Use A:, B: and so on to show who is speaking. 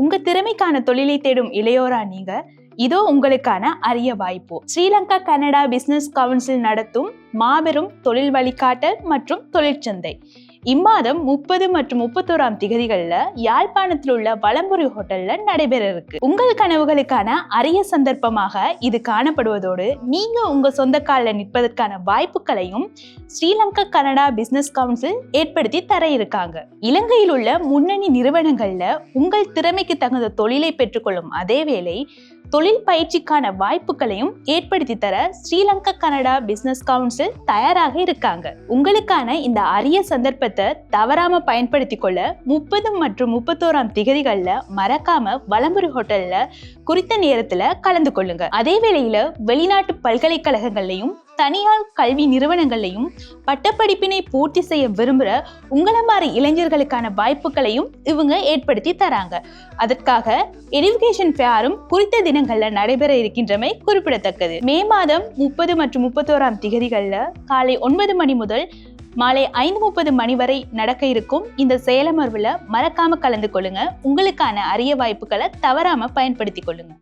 A: உங்க திறமைக்கான தொழிலை தேடும் இளையோரா நீங்க. இதோ உங்களுக்கான அரிய வாய்ப்பு. ஸ்ரீலங்கா கனடா பிசினஸ் கவுன்சில் நடத்தும் மாபெரும் தொழில் வழிகாட்டல் மற்றும் தொழிற்சந்தை. இம்மாதம் முப்பது மற்றும் முப்பத்தோராம் திகதிகளில் யாழ்ப்பாணத்தில் உள்ள வலம்புரி ஹோட்டல்ல நடைபெற இருக்கு உங்கள் கனவுகளுக்கான அரிய சந்தர்ப்பமாக இது காணப்படுவதோடு நீங்க உங்க சொந்த காலில் நிற்பதற்கான வாய்ப்புகளையும் ஸ்ரீலங்கா கனடா பிசினஸ் கவுன்சில் ஏற்படுத்தி தர இருக்காங்க இலங்கையில் உள்ள முன்னணி நிறுவனங்கள்ல உங்கள் திறமைக்கு தகுந்த தொழிலை பெற்றுக்கொள்ளும் அதே வேளை தொழில் பயிற்சிக்கான வாய்ப்புகளையும் ஏற்படுத்தி தர ஸ்ரீலங்கா கனடா பிசினஸ் கவுன்சில் தயாராக இருக்காங்க. உங்களுக்கான இந்த அரிய சந்தர்ப்பத்தை தவறாம பயன்படுத்தி கொள்ள முப்பது மற்றும் முப்பத்தோராம் திகதிகளில் மறக்காம வலம்புரி ஹோட்டல்ல குறித்த நேரத்துல கலந்து கொள்ளுங்க. அதே வேளையில வெளிநாட்டு பல்கலைக்கழகங்கள்லையும் தனியார் கல்வி நிறுவனங்களையும் பட்டப்படிப்பினை பூர்த்தி செய்ய விரும்புகிற உங்களை மாதிரி இளைஞர்களுக்கான வாய்ப்புகளையும் இவங்க ஏற்படுத்தி தராங்க. அதற்காக எஜுகேஷன் ஃபேரும் குறித்த தினங்களில் நடைபெற இருக்கின்றமை குறிப்பிடத்தக்கது. மே மாதம் முப்பது மற்றும் முப்பத்தோராம் திகதிகளில் காலை ஒன்பது மணி முதல் மாலை ஐந்து முப்பது மணி வரை நடக்க இருக்கும் இந்த செயலமர்வில் மறக்காம கலந்து கொள்ளுங்க. உங்களுக்கான அரிய வாய்ப்புகளை தவறாம பயன்படுத்திக் கொள்ளுங்க.